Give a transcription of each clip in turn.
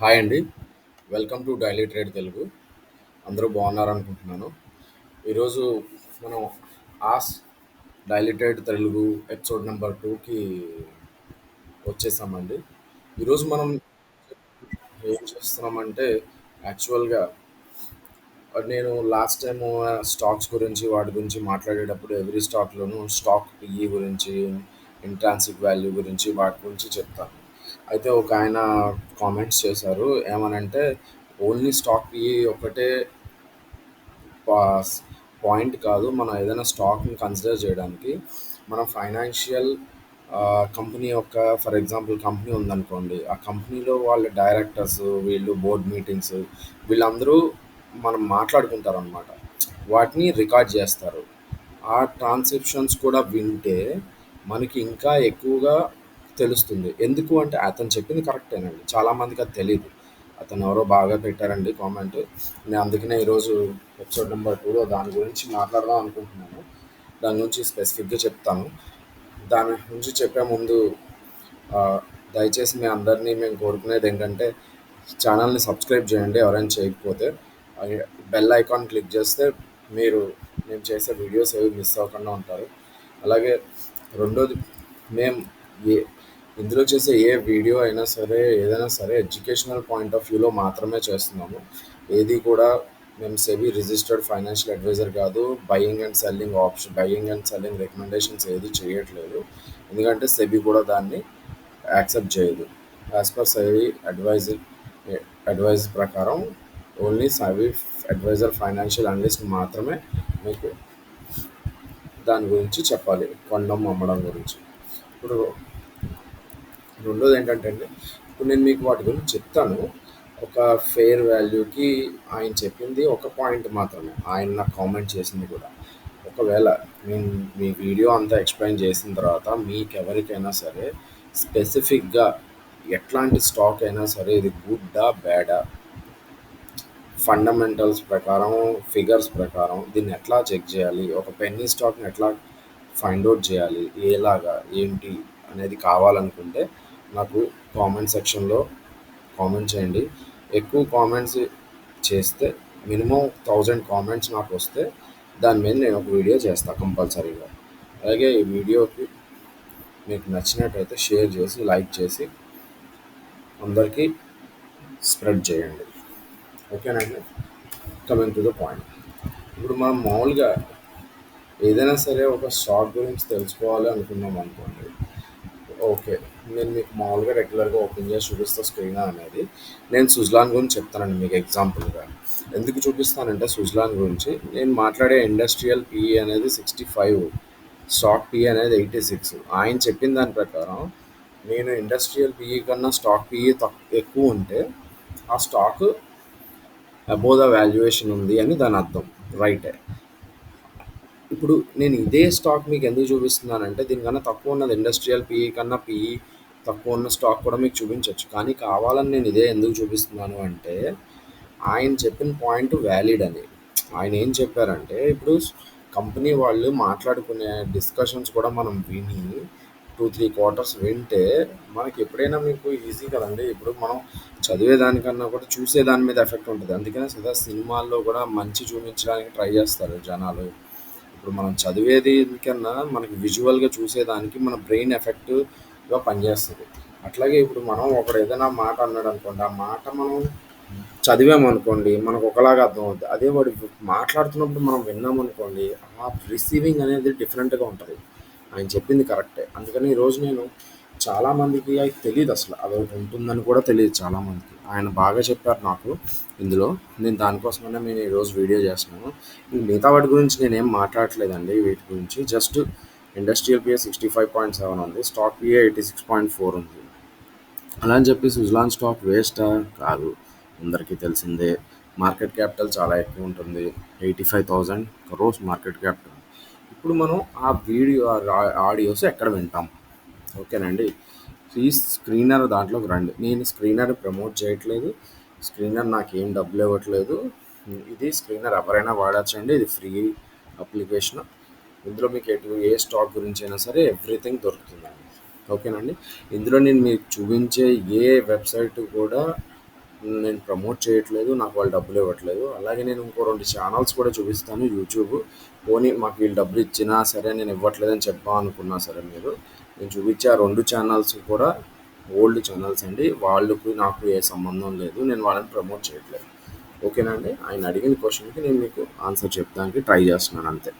Hi అండి. Welcome to daily trade Telugu. అందరూ బాగున్నారు అనుకుంటున్నాను. ఈరోజు మనం as daily trade Telugu episode number టూకి వచ్చేసామండి. ఈరోజు మనం ఏం చేస్తున్నామంటే యాక్చువల్గా నేను లాస్ట్ టైం స్టాక్స్ గురించి వాటి గురించి మాట్లాడేటప్పుడు ఎవ్రీ స్టాక్లోనూ స్టాక్ పిఈ గురించి ఇంట్రాన్సిక్ వాల్యూ గురించి వాటి గురించి చెప్తాను. అయితే ఒక ఆయన కామెంట్స్ చేశారు. ఏమనంటే ఓన్లీ స్టాక్ ఈ ఒకటే పా- పాయింట్ కాదు మనం ఏదైనా స్టాక్ని కన్సిడర్ చేయడానికి మనం ఫైనాన్షియల్ కంపెనీ యొక్క ఫర్ ఎగ్జాంపుల్ కంపెనీ ఉందనుకోండి ఆ కంపెనీలో వాళ్ళ డైరెక్టర్స్ వీళ్ళు బోర్డ్ మీటింగ్స్ వీళ్ళందరూ మనం మాట్లాడుకుంటారు అనమాట వాటిని రికార్డ్ చేస్తారు. ఆ ట్రాన్సాక్షన్స్ కూడా వింటే మనకి ఇంకా ఎక్కువగా తెలుస్తుంది. ఎందుకు అంటే అతను చెప్పింది కరెక్టేనండి చాలామందికి అది తెలియదు అతను ఎవరో బాగా పెట్టారండి కామెంట్ నేను అందుకనే ఈరోజు ఎపిసోడ్ నెంబర్ టూలో దాని గురించి మాట్లాడదాం అనుకుంటున్నాను. దాని గురించి స్పెసిఫిక్గా చెప్తాను. దాని గురించి చెప్పే ముందు దయచేసి మీ అందరినీ మేము కోరుకునేది ఏంటంటే ఛానల్ని సబ్స్క్రైబ్ చేయండి ఎవరైనా చేయకపోతే. బెల్ ఐకాన్ క్లిక్ చేస్తే మీరు మేము చేసే వీడియోస్ ఏవి మిస్ అవ్వకుండా ఉంటారు. అలాగే రెండోది మేము ఏ ఇందులో చేసే ఏ వీడియో అయినా సరే ఏదైనా సరే ఎడ్యుకేషనల్ పాయింట్ ఆఫ్ వ్యూలో మాత్రమే చేస్తున్నాము. ఏది కూడా మేము సెబీ రిజిస్టర్డ్ ఫైనాన్షియల్ అడ్వైజర్ కాదు buying and selling option buying and selling recommendations ఏది చేయట్లేదు. ఎందుకంటే సెబీ కూడా దాన్ని యాక్సెప్ట్ చేయదు. As per SEBI advisor advice ప్రకారం only SEBI advisor financial analyst మాత్రమే మీకు దాని గురించి చెప్పాలి కొండం అమ్మడం గురించి. ఇప్పుడు రెండోది ఏంటంటే అండి ఇప్పుడు నేను మీకు వాటి గురించి చెప్తాను. ఒక ఫెయిర్ వాల్యూకి ఆయన చెప్పింది ఒక పాయింట్ మాత్రమే. ఆయన నాకు కామెంట్ చేసింది కూడా. ఒకవేళ నేను మీ వీడియో అంతా ఎక్స్ప్లెయిన్ చేసిన తర్వాత మీకు ఎవరికైనా సరే స్పెసిఫిక్గా ఎట్లాంటి స్టాక్ అయినా సరే ఇది గుడ్డా బ్యాడా? ఫండమెంటల్స్ ప్రకారం ఫిగర్స్ ప్రకారం దీన్ని ఎట్లా చెక్ చేయాలి? ఒక పెన్నీ స్టాక్ని ఎట్లా ఫైండ్ అవుట్ చేయాలి? ఏలాగా? ఏంటి? అనేది కావాలనుకుంటే నాకు కామెంట్ సెక్షన్లో కామెంట్ చేయండి. ఎక్కువ కామెంట్స్ చేస్తే మినిమం థౌజండ్ కామెంట్స్ నాకు వస్తే దాని మీద నేను ఒక వీడియో చేస్తాను కంపల్సరీగా అలాగే ఈ వీడియోకి మీకు నచ్చినట్టయితే షేర్ చేసి లైక్ చేసి అందరికీ స్ప్రెడ్ చేయండి. ఓకేనండి కమింగ్ టు ద పాయింట్ ఇప్పుడు మనం మామూలుగా ఏదైనా సరే ఒక స్టాక్ గురించి తెలుసుకోవాలి అనుకున్నాం అనుకోండి. ఓకే నేను మీకు మామూలుగా రెగ్యులర్గా ఓపెన్ చేసి చూపిస్తా స్క్రీన్ అనేది. నేను సుజ్లాన్ గురించి చెప్తానండి మీకు ఎగ్జాంపుల్గా ఎందుకు చూపిస్తానంటే సుజ్లాన్ గురించి నేను మాట్లాడే ఇండస్ట్రియల్ పిఈ అనేది సిక్స్టీ ఫైవ్ స్టాక్ పిఈ అనేది ఎయిటీ సిక్స్ ఆయన చెప్పిన దాని ప్రకారం నేను ఇండస్ట్రియల్ పిఈ కన్నా స్టాక్ పిఈ తక్కువ ఎక్కువ ఉంటే ఆ స్టాక్ అబో ద వాల్యుయేషన్ ఉంది అని దాని అర్థం. రైటే ఇప్పుడు నేను ఇదే స్టాక్ మీకు ఎందుకు చూపిస్తున్నానంటే దీనికన్నా తక్కువ ఉన్నది ఇండస్ట్రియల్ పిఈ కన్నా పిఈ తక్కువ ఉన్న స్టాక్ కూడా మీకు చూపించవచ్చు. కానీ కావాలని నేను ఇదే ఎందుకు చూపిస్తున్నాను అంటే ఆయన చెప్పిన పాయింట్ వ్యాలిడ్ అని. ఆయన ఏం చెప్పారంటే ఇప్పుడు కంపెనీ వాళ్ళు మాట్లాడుకునే డిస్కషన్స్ కూడా మనం విని టూ త్రీ క్వార్టర్స్ వింటే మనకి ఎప్పుడైనా మీకు ఈజీ కదండి. ఇప్పుడు మనం చదివేదానికన్నా కూడా చూసే దాని మీద ఎఫెక్ట్ ఉంటుంది. అందుకనే సదా సినిమాల్లో కూడా మంచి చూపించడానికి ట్రై చేస్తారు జనాలు. ఇప్పుడు మనం చదివేది కన్నా మనకి విజువల్గా చూసేదానికి మన బ్రెయిన్ ఎఫెక్ట్ ఎఫెక్ట్గా పనిచేస్తుంది. అట్లాగే ఇప్పుడు మనం ఒకడు ఏదైనా మాట అన్నాడు అనుకోండి ఆ మాట మనం చదివామనుకోండి మనకు ఒకలాగా అర్థం అవుతుంది అదే వాడు మాట్లాడుతున్నప్పుడు మనం విన్నామనుకోండి ఆ రిసీవింగ్ అనేది డిఫరెంట్గా ఉంటుంది. ఆయన చెప్పింది కరెక్టే అందుకని ఈరోజు నేను చాలామందికి అది తెలియదు అసలు. అది ఒకటి ఉంటుందని కూడా తెలియదు చాలామందికి ఆయన బాగా చెప్పారు నాకు ఇందులో. నేను దానికోసమైనా నేను ఈరోజు వీడియో చేస్తున్నాను. మిగతా వాటి గురించి నేనేం మాట్లాడట్లేదండి వీటి గురించి. Just industrial PE sixty five point seven ఉంది stock PE eighty six point four ఉంది. అలా అని చెప్పి సుజలాన్ స్టాక్ వేస్టా కాదు. అందరికీ తెలిసిందే. మార్కెట్ క్యాపిటల్ చాలా ఎక్కువ ఉంటుంది. Eighty five thousand crores market capital ఇప్పుడు మనం ఆ వీడియో ఆడియోస్ ఎక్కడ వింటాం? ఓకేనండి ఈ స్క్రీనర్ దాంట్లోకి రండి. నేను స్క్రీనర్ ప్రమోట్ చేయట్లేదు. స్క్రీనర్ నాకు ఏం డబ్బులు ఇవ్వట్లేదు. ఇది స్క్రీనర్ ఎవరైనా వాడచ్చండి. ఇది ఫ్రీ అప్లికేషన్ ఇందులో మీకు ఎటు ఏ స్టాక్ గురించి అయినా సరే ఎవ్రీథింగ్ దొరుకుతుందండి ఓకేనండి. ఇందులో నేను మీకు చూపించే ఏ వెబ్‌సైట్ కూడా నేను ప్రమోట్ చేయట్లేదు. నాకు వాళ్ళు డబ్బులు ఇవ్వట్లేదు. అలాగే నేను ఇంకో రెండు ఛానల్స్ కూడా చూపిస్తాను యూట్యూబ్. పోనీ మాకు వీళ్ళు డబ్బులు ఇచ్చినా సరే నేను ఇవ్వట్లేదని చెప్పాం అనుకున్నా సరే మీరు, నేను చూపించే ఆ రెండు ఛానల్స్ కూడా ఓల్డ్ ఛానల్స్ అండి. వాళ్ళకు నాకు ఏ సంబంధం లేదు. నేను వాళ్ళని ప్రమోట్ చేయట్లేదు. ఓకేనా అండి. ఆయన అడిగిన క్వశ్చన్కి నేను మీకు ఆన్సర్ చెప్పడానికి ట్రై చేస్తున్నాను అంతే.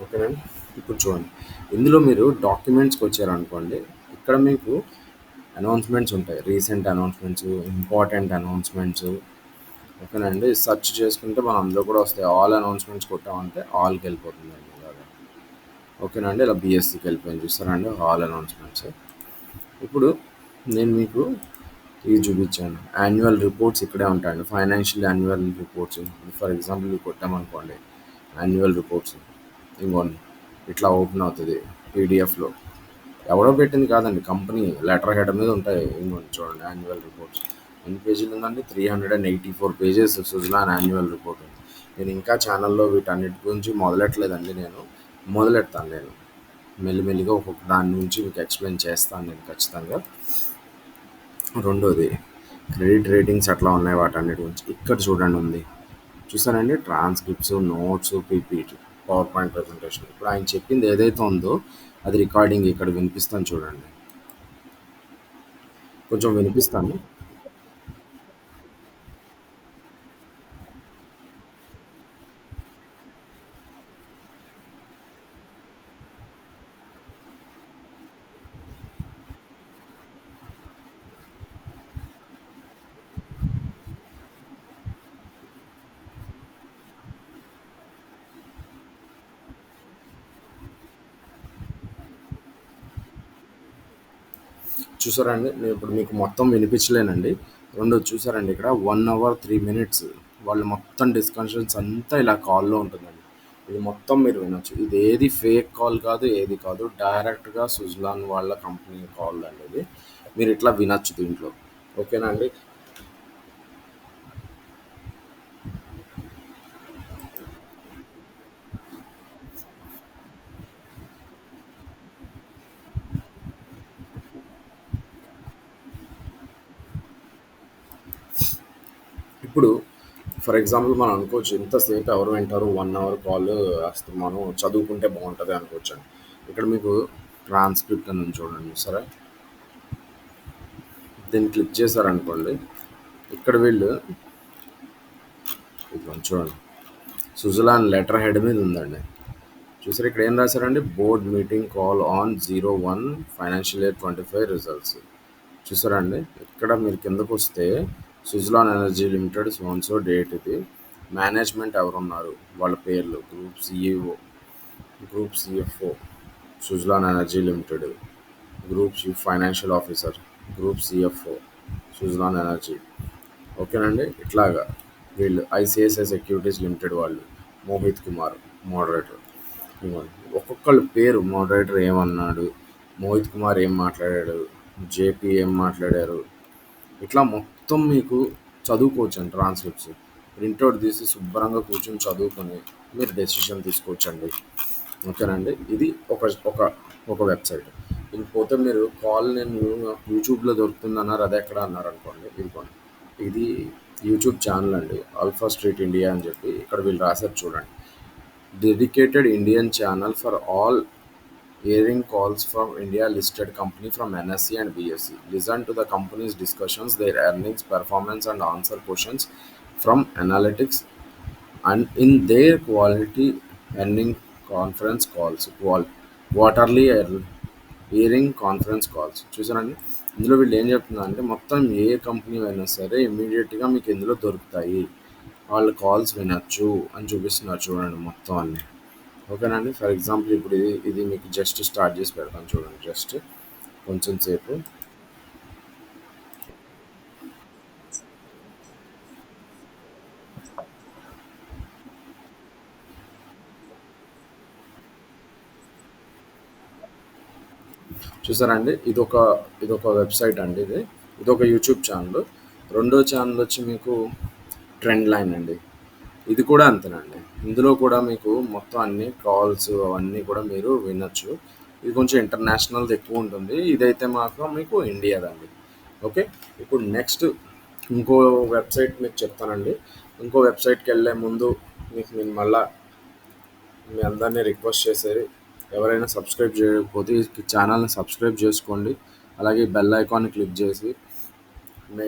ఓకేనండి. ఇప్పుడు చూడండి. ఇందులో మీరు డాక్యుమెంట్స్కి వచ్చారనుకోండి ఇక్కడ మీకు అనౌన్స్‌మెంట్స్ ఉంటాయి. రీసెంట్ అనౌన్స్‌మెంట్స్, ఇంపార్టెంట్ అనౌన్స్‌మెంట్స్ ఓకేనండి. సెర్చ్ చేసుకుంటే మనం అందులో కూడా వస్తాయి. ఆల్ అనౌన్స్‌మెంట్స్ కొట్టామంటే ఆల్‌కి వెళ్ళిపోతుందండి ఇలాగా. ఓకేనండి అండి. ఇలా బీఎస్సీకి వెళ్ళిపోయింది చూస్తారండి అండి ఆల్ అనౌన్స్‌మెంట్స్. ఇప్పుడు నేను మీకు ఇవి చూపించాను. యాన్యువల్ రిపోర్ట్స్ ఇక్కడే ఉంటాయండి. Financial annual reports for example కొట్టామనుకోండి. Annual reports ఇదిగోండి ఇట్లా ఓపెన్ అవుతుంది పీడిఎఫ్‌లో. ఎవడో పెట్టింది కాదండి. కంపెనీ లెటర్ హెడ్ మీద ఉంటాయి. ఇదిగోండి చూడండి యాన్యువల్ రిపోర్ట్స్. ఎన్ని పేజీలు ఉందండి? 384 పేజెస్ సుజలాన్ యాన్యువల్ రిపోర్ట్ ఉంది. నేను ఇంకా ఛానల్లో వీటన్నిటి గురించి మొదలెట్టలేదండి నేను. మొదలెడతాను నేను. మెల్లిమెల్లిగా ఒక్కొక్క దాని నుంచి మీకు ఎక్స్‌ప్లెయిన్ చేస్తాను నేను ఖచ్చితంగా. రెండోది క్రెడిట్ రేటింగ్స్ ఎట్లా ఉన్నాయి వాటన్నిటి గురించి. ఇక్కడ చూడండి ఉంది. చూసానండి transcripts, notes, PPT, power point presentation ఇప్పుడు ఆయన చెప్పింది ఏదైతే ఉందో అది రికార్డింగ్ ఇక్కడ వినిపిస్తాను చూడండి. కొంచెం వినిపిస్తాను. చూసారండి. నేను ఇప్పుడు మీకు మొత్తం వినిపించలేనండి. రెండు చూసారండి ఇక్కడ వన్ అవర్ త్రీ మినిట్స్ వాళ్ళు మొత్తం డిస్కషన్స్ అంతా ఇలా కాల్‌లో ఉంటుందండి. ఇది మొత్తం మీరు వినొచ్చు. ఏది ఫేక్ కాల్ కాదు. ఏది కాదు. డైరెక్ట్‌గా సుజలాన్ వాళ్ళ కంపెనీ కాల్ అండి ఇది. మీరు ఇట్లా వినొచ్చు దీంట్లో. ఓకేనా అండి. ఇప్పుడు ఫర్ ఎగ్జాంపుల్ మనం అనుకోవచ్చు ఇంతసేపు ఎవరు వింటారు వన్ అవర్ కాల్ వస్తే మనం చదువుకుంటే బాగుంటుంది అనుకోవచ్చు అండి ఇక్కడ మీకు ట్రాన్స్‌క్రిప్ట్ అని చూడండి సరే దీన్ని క్లిక్ చేశారనుకోండి. ఇక్కడ వీళ్ళు చూడండి. సుజలాన్ లెటర్ హెడ్ మీద ఉందండి. చూసారు ఇక్కడ ఏం రాశారండి board meeting call on 01 financial year 25 results. చూసారండి ఇక్కడ మీరు కిందకొస్తే సుజలాన్ ఎనర్జీ లిమిటెడ్ సోన్సో డేట్ ఇది. మేనేజ్మెంట్ ఎవరున్నారు? వాళ్ళ పేర్లు group CEO group CFO, Suzlon energy limited, group chief financial officer, group CFO Suzlon energy. ఓకేనండి. ఇట్లాగా వీళ్ళు ఐసిఐసిఐ సెక్యూరిటీస్ లిమిటెడ్ వాళ్ళు. మోహిత్ కుమార్ మోడరేటర్. ఒక్కొక్కళ్ళ పేరు మోడరేటర్ ఏమన్నాడు? మోహిత్ కుమార్ ఏం మాట్లాడాడు? జేపీ ఏం మాట్లాడారు? ఇట్లా మొత్తం మీకు చదువుకోవచ్చండి ట్రాన్స్‌క్రిప్ట్స్. ప్రింట్అవుట్ తీసి శుభ్రంగా కూర్చొని చదువుకొని మీరు డెసిషన్ తీసుకోవచ్చండి. ఓకేనండి. ఇది ఒక ఒక ఒక వెబ్‌సైట్. ఇంకపోతే మీరు కాల్ నేను యూట్యూబ్‌లో దొరుకుతుందన్నారు అన్నారు అనుకోండి ఇదిగోండి. ఇది యూట్యూబ్ ఛానల్ అండి. ఆల్ఫా స్ట్రీట్ ఇండియా అని చెప్పి ఇక్కడ వీళ్ళు రాశారు చూడండి. Dedicated Indian channel for all airing calls from India listed company from NSE and BSE. Listen to the company's discussions, their earnings, performance, and answer questions from analytics and in their quality earning conference calls. Qual- quarterly earning conference calls చూసారండి ఇందులో వీళ్ళు ఏం చెప్తున్నారంటే మొత్తం ఏ company అయినా సరే ఇమీడియట్గా మీకు ఇందులో దొరుకుతాయి వాళ్ళ కాల్స్ వినొచ్చు అని చూపిస్తున్నారు చూడండి మొత్తం అన్నీ ఓకేనండి. ఫర్ ఎగ్జాంపుల్ ఇప్పుడు ఇది ఇది మీకు జస్ట్ స్టార్ట్ చేసి పెడతాను చూడండి జస్ట్ కొంచెం సేపు. చూసారండి? ఇదొక ఇదొక వెబ్సైట్ అండి ఇది. ఇదొక యూట్యూబ్ ఛానల్. రెండో ఛానల్ వచ్చి మీకు ట్రెండ్ లైన్ అండి. ఇది కూడా అంతేనండి. ఇందులో కూడా మీకు మొత్తం అన్ని కాల్స్ అవన్నీ కూడా మీరు వినొచ్చు. ఇది కొంచెం ఇంటర్నేషనల్ది ఎక్కువ ఉంటుంది. ఇదైతే మాత్రం మీకు ఇండియాదండి. ఓకే? ఇప్పుడు నెక్స్ట్ ఇంకో వెబ్సైట్ మీకు చెప్తానండి. ఇంకో వెబ్సైట్కి వెళ్ళే ముందు మీకు నేను మళ్ళా మీ అందరినీ రిక్వెస్ట్ చేసేది ఎవరైనా సబ్స్క్రైబ్ చేయకపోతే ఈ ఛానల్ని సబ్స్క్రైబ్ చేసుకోండి. అలాగే బెల్ ఐకాన్ క్లిక్ చేసి మే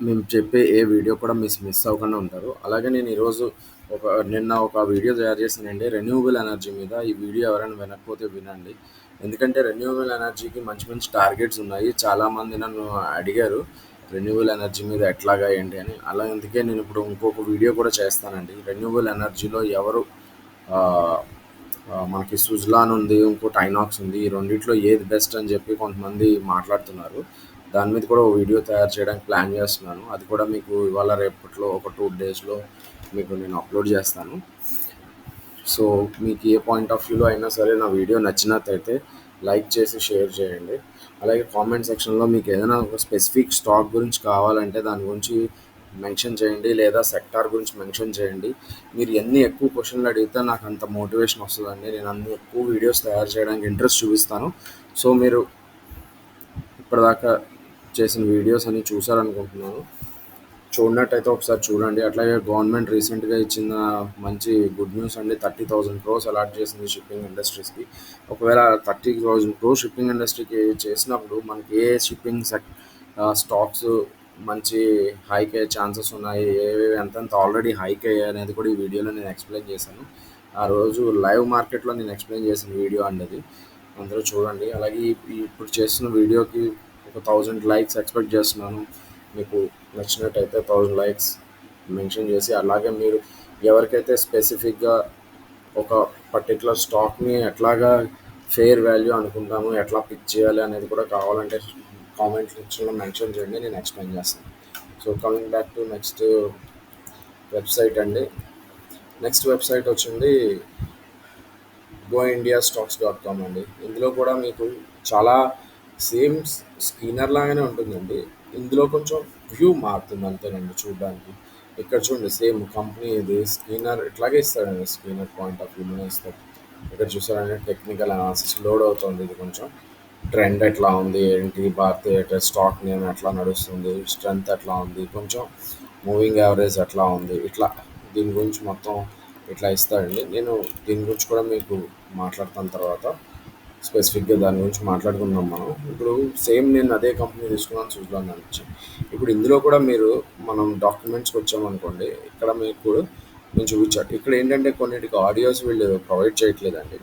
మేము చెప్పే ఏ వీడియో కూడా మిస్ మిస్ అవ్వకుండా ఉంటారు. అలాగే నేను ఈరోజు ఒక నిన్న ఒక వీడియో తయారు చేశానండి. రెన్యూవబుల్ ఎనర్జీ మీద ఈ వీడియో ఎవరైనా వినకపోతే వినండి. ఎందుకంటే రెన్యూవబుల్ ఎనర్జీకి మంచి మంచి టార్గెట్స్ ఉన్నాయి. చాలామంది నన్ను అడిగారు రెన్యూవబుల్ ఎనర్జీ మీద ఎట్లాగా ఏంటి? అని. అలా అందుకే నేను ఇప్పుడు ఇంకొక వీడియో కూడా చేస్తానండి. రెన్యూవబుల్ ఎనర్జీలో ఎవరు మనకి సుజ్లాన్ ఉంది ఇంకోటి ఐనాక్స్ ఉంది. ఈ రెండిట్లో ఏది బెస్ట్ అని చెప్పి కొంతమంది మాట్లాడుతున్నారు. దాని మీద కూడా ఒక వీడియో తయారు చేయడానికి ప్లాన్ చేస్తున్నాను. అది కూడా మీకు ఇవాళ రేపట్లో ఒక టూ డేస్లో మీకు నేను అప్లోడ్ చేస్తాను. సో మీకు ఏ పాయింట్ ఆఫ్ వ్యూలో అయినా సరే నా వీడియో నచ్చినట్టయితే లైక్ చేసి షేర్ చేయండి. అలాగే కామెంట్ సెక్షన్లో మీకు ఏదైనా ఒక స్పెసిఫిక్ స్టాక్ గురించి కావాలంటే దాని గురించి మెన్షన్ చేయండి లేదా సెక్టార్ గురించి మెన్షన్ చేయండి. మీరు ఎన్ని ఎక్కువ క్వశ్చన్లు అడిగితే నాకు అంత మోటివేషన్ వస్తుందండి. నేను అన్ని ఎక్కువ వీడియోస్ తయారు చేయడానికి ఇంట్రెస్ట్ చూపిస్తాను. సో మీరు ఇప్పటిదాకా చేసిన వీడియోస్ అన్ని చూసారనుకుంటున్నాను చూడనట్టయితే ఒకసారి చూడండి. అట్లాగే గవర్నమెంట్ రీసెంట్గా ఇచ్చిన మంచి గుడ్ న్యూస్ అండి థర్టీ థౌజండ్ క్రోస్ అలాట్ చేసింది షిప్పింగ్ ఇండస్ట్రీస్కి. ఒకవేళ థర్టీ థౌజండ్ క్రోస్ షిప్పింగ్ ఇండస్ట్రీకి చేసినప్పుడు మనకి ఏ షిప్పింగ్ సెక్ స్టాక్స్ మంచి హైక్ అయ్యే ఛాన్సెస్ ఉన్నాయి ఏవేవి ఎంతెంత ఆల్రెడీ హైక్ అయ్యాయి అనేది కూడా ఈ వీడియోలో నేను ఎక్స్ప్లెయిన్ చేశాను. ఆ రోజు లైవ్ మార్కెట్లో నేను ఎక్స్ప్లెయిన్ చేసిన వీడియో అండి అది. అందరూ చూడండి. అలాగే ఇప్పుడు చేస్తున్న వీడియోకి ఒక థౌజండ్ లైక్స్ ఎక్స్పెక్ట్ చేస్తున్నాను. మీకు నచ్చినట్టయితే థౌజండ్ లైక్స్ మెన్షన్ చేసి అలాగే మీరు ఎవరికైతే స్పెసిఫిక్గా ఒక పర్టికులర్ స్టాక్ని ఎట్లాగా ఫెయిర్ వాల్యూ అనుకుంటాము ఎట్లా పిక్ చేయాలి అనేది కూడా కావాలంటే కామెంట్ సెక్షన్లో మెన్షన్ చేయండి నేను ఎక్స్ప్లెయిన్ చేస్తాను. So coming back to next website అండి. నెక్స్ట్ వెబ్సైట్ వచ్చింది go India stocks dot com అండి. ఇందులో కూడా మీకు చాలా సేమ్ స్కీనర్ లాగానే ఉంటుందండి. ఇందులో కొంచెం వ్యూ మారుతుంది అంతేనండి చూడడానికి. ఇక్కడ చూడండి సేమ్ కంపెనీ ఇది. స్కీనర్ ఇట్లాగే ఇస్తాడండి స్కీనర్ పాయింట్ ఆఫ్ వ్యూలోనే ఇస్తాడు ఇక్కడ చూసారంటే టెక్నికల్ అనాలిసిస్ లోడ్ అవుతుంది ఇది కొంచెం. ట్రెండ్ ఎట్లా ఉంది ఏంటి భారతీయ స్టాక్ నేమ్ ఎట్లా నడుస్తుంది స్ట్రెంత్ ఎట్లా ఉంది కొంచెం మూవింగ్ యావరేజ్ ఎట్లా ఉంది ఇట్లా దీని గురించి మొత్తం ఇట్లా ఇస్తాడండి నేను దీని గురించి కూడా మీకు మాట్లాడతాను తర్వాత. స్పెసిఫిక్గా దాని గురించి మాట్లాడుకుందాం మనం. ఇప్పుడు సేమ్ నేను అదే కంపెనీ తీసుకున్నాను చూద్దాం నుంచి ఇప్పుడు ఇందులో కూడా మీరు మనం డాక్యుమెంట్స్కి వచ్చామనుకోండి ఇక్కడ మీకు నేను చూపించాను ఇక్కడ ఏంటంటే కొన్నిటికి ఆడియోస్ వీళ్ళు ప్రొవైడ్ చేయట్లేదండి.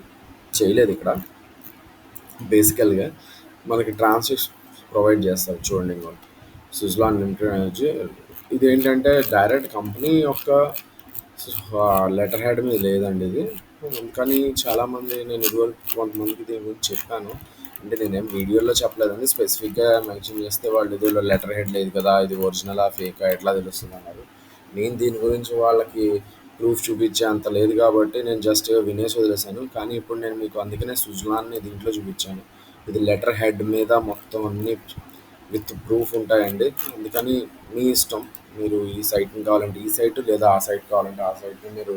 చేయలేదు ఇక్కడ. బేసికల్గా మనకి ట్రాన్స్లేషన్ ప్రొవైడ్ చేస్తారు చూడండి ఇంకో. సుజ్లాన్ లిమిటెడ్ అనేది ఇది ఏంటంటే డైరెక్ట్ కంపెనీ యొక్క లెటర్ హెడ్ మీద లేదండి ఇది. Hmm, కానీ చాలామంది నేను ఇదివరకు కొంతమందికి దీని గురించి చెప్పాను. అంటే నేనేం వీడియోలో చెప్పలేదండి. స్పెసిఫిక్గా మెన్షన్ చేస్తే వాళ్ళు ఇదిలో లెటర్ హెడ్ లేదు కదా ఇది ఒరిజినల్ ఆ ఫేక్ ఎట్లా తెలుస్తుంది అన్నారు. నేను దీని గురించి వాళ్ళకి ప్రూఫ్ చూపించే అంత లేదు కాబట్టి నేను జస్ట్ వినేసి వదిలేశాను. కానీ ఇప్పుడు నేను మీకు అందుకనే సుజలాన్ని దీంట్లో చూపించాను. ఇది లెటర్ హెడ్ మీద మొత్తం అన్ని విత్ ప్రూఫ్ ఉంటాయండి. అందుకని మీ ఇష్టం. మీరు ఈ సైట్ని కావాలంటే ఈ సైట్ లేదా ఆ సైట్ కావాలంటే ఆ సైట్ని మీరు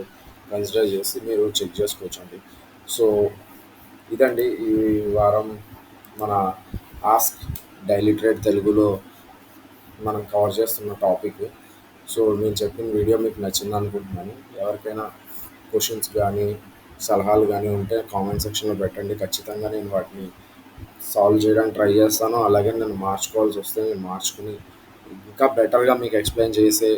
కన్సిడర్ చేసి మీరు చెక్ చేసుకోవచ్చండి. సో ఇదండి ఈ వారం మన ఆస్క్ డైలీ ట్రేడ్ తెలుగులో మనం కవర్ చేస్తున్న టాపిక్. సో నేను చెప్పిన వీడియో మీకు నచ్చింది అనుకుంటున్నాను. ఎవరికైనా క్వశ్చన్స్ కానీ సలహాలు కానీ ఉంటే కామెంట్ సెక్షన్లో పెట్టండి. ఖచ్చితంగా నేను వాటిని సాల్వ్ చేయడానికి ట్రై చేస్తాను. అలాగే నేను మార్చుకోవాల్సి వస్తే నేను మార్చుకుని ఇంకా బెటర్గా మీకు ఎక్స్ప్లెయిన్ చేసే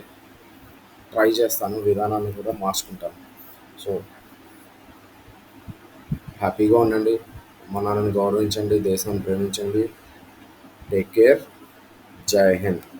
ట్రై చేస్తాను. విధానాన్ని కూడా మార్చుకుంటాను. సో హ్యాపీగా ఉండండి. అమ్మ నాన్నని గౌరవించండి దేశాన్ని ప్రేమించండి. టేక్ కేర్ జై హింద్.